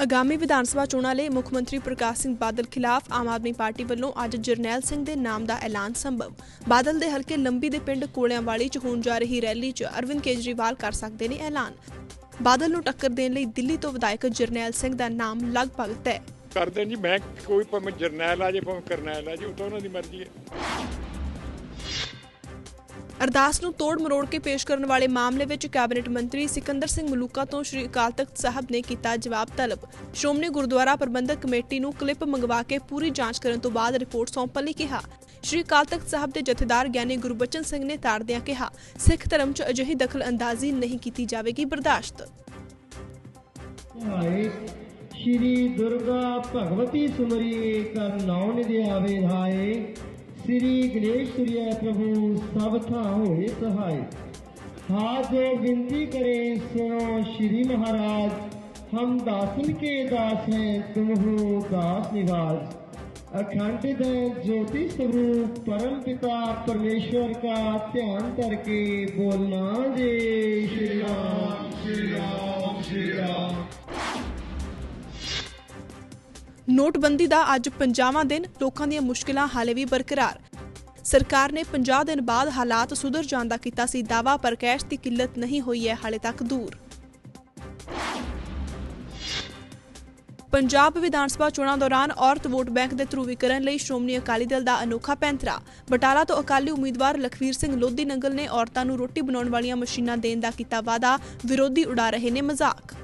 ਆਗਾਮੀ ਵਿਧਾਨ ਸਭਾ ਚੋਣਾਂ ਲਈ ਮੁੱਖ ਮੰਤਰੀ ਪ੍ਰਕਾਸ਼ ਸਿੰਘ ਬਾਦਲ ਖਿਲਾਫ ਆਮ ਆਦਮੀ ਪਾਰਟੀ ਵੱਲੋਂ ਅੱਜ ਜਰਨੈਲ ਸਿੰਘ ਦੇ ਨਾਮ ਦਾ ਐਲਾਨ ਸੰਭਵ। ਬਾਦਲ ਦੇ ਹਲਕੇ ਲੰਬੀ ਦੇ ਪਿੰਡ ਕੋਲਿਆਂਵਾਲੀ 'ਚ ਹੋਣ ਜਾ ਰਹੀ ਰੈਲੀ 'ਚ ਅਰਵਿੰਦ ਕੇਜਰੀਵਾਲ ਕਰ ਸਕਦੇ ਨੇ ਐਲਾਨ। ਬਾਦਲ ਨੂੰ ਟੱਕਰ ਦੇਣ ਲਈ ਦਿੱਲੀ ਤੋਂ ਵਿਧਾਇਕ ਜਰਨੈਲ ਸਿੰਘ ਦਾ ਨਾਮ ਲਗਭਗ ਤੈਅ। ਕਰਦੇ ਜੀ, ਮੈਂ ਕੋਈ ਭਾਵੇਂ ਜਰਨੈਲ ਆ ਜੇ, ਭਾਵੇਂ ਕਰਨੈਲ ਆ ਜੇ, ਉਹ ਤਾਂ ਉਹਨਾਂ ਦੀ ਮਰਜ਼ੀ ਹੈ। ਅਰਦਾਸ ਨੂੰ ਤੋੜ ਮਰੋੜ ਕੇ ਪੇਸ਼ ਕਰਨ ਵਾਲੇ ਮਾਮਲੇ ਵਿੱਚ ਕੈਬਨਿਟ ਮੰਤਰੀ ਸਿਕੰਦਰ ਸਿੰਘ ਮਲੂਕਾ ਤੋਂ ਸ਼੍ਰੀ ਅਕਾਲ ਤਖਤ ਸਾਹਿਬ ਨੇ ਕੀਤਾ ਜਵਾਬ ਤਲਬ। ਸ਼੍ਰੋਮਣੀ ਗੁਰਦੁਆਰਾ ਪ੍ਰਬੰਧਕ ਕਮੇਟੀ ਨੂੰ ਕਲਿੱਪ ਮੰਗਵਾ ਕੇ ਪੂਰੀ ਜਾਂਚ ਕਰਨ ਤੋਂ ਬਾਅਦ ਰਿਪੋਰਟ ਸੌਂਪਣ ਲਈ ਕਿਹਾ। ਸ਼੍ਰੀ ਅਕਾਲ ਤਖਤ ਸਾਹਿਬ ਦੇ ਜਥੇਦਾਰ ਗਿਆਨੀ ਗੁਰਬਚਨ ਸਿੰਘ ਨੇ ਤਾਰਦਿਆਂ ਕਿਹਾ, ਸਿੱਖ ਧਰਮ 'ਚ ਅਜਿਹੀ ਦਖਲ ਅੰਦਾਜ਼ੀ ਨਹੀਂ ਕੀਤੀ ਜਾਵੇਗੀ। ਬਰਦਾਸ਼ਤ। ਸ਼੍ਰੀ ਦੁਰਗਾ ਭਗਵਤੀ ਸੁਮਰੀ ਕਰ ਨਾਉ ਨਿਧਿਆਵੇ ਹਾਏ श्री गणेश्वरीय प्रभु, सब सावथा होए सहाय हाथ जो विनती करें, सुनो श्री महाराज। हम दासन के दास हैं तुम हो दास निवास। अखंडित है ज्योति स्वरूप परम पिता परमेश्वर का ध्यान करके बोलना जे श्री राम श्री राम श्री राम। ਨੋਟਬੰਦੀ ਦਾ ਅੱਜ 50ਵਾਂ ਦਿਨ, ਲੋਕਾਂ ਦੀਆਂ ਮੁਸ਼ਕਲਾਂ ਹਾਲੇ ਵੀ ਬਰਕਰਾਰ। ਸਰਕਾਰ ਨੇ 50 ਦਿਨ ਬਾਅਦ ਹਾਲਾਤ ਸੁਧਰ ਜਾਣ ਦਾ ਕੀਤਾ ਸੀ ਦਾਵਾ ਪਰ ਕੈਸ਼ ਦੀ ਕਿੱਲਤ ਨਹੀਂ ਹੋਈ ਹੈ ਹਾਲੇ ਤੱਕ ਦੂਰ। ਪੰਜਾਬ ਵਿਧਾਨ ਸਭਾ ਚੋਣਾਂ ਦੌਰਾਨ ਔਰਤ ਵੋਟ ਬੈਂਕ ਦੇ ਧਰੂਵੀਕਰਨ ਲਈ ਸ਼੍ਰੋਮਣੀ ਅਕਾਲੀ ਦਲ ਦਾ ਅਨੋਖਾ ਪੈਂਤਰਾ। ਬਟਾਲਾ ਤੋਂ ਅਕਾਲੀ ਉਮੀਦਵਾਰ ਲਖਵੀਰ ਸਿੰਘ ਲੋਧੀ ਨੰਗਲ ਨੇ ਔਰਤਾਂ ਨੂੰ ਰੋਟੀ ਬਣਾਉਣ ਵਾਲੀਆਂ ਮਸ਼ੀਨਾਂ ਦੇਣ ਦਾ ਕੀਤਾ ਵਾਅਦਾ। ਵਿਰੋਧੀ ਉਡਾ ਰਹੇ ਨੇ ਮਜ਼ਾਕ।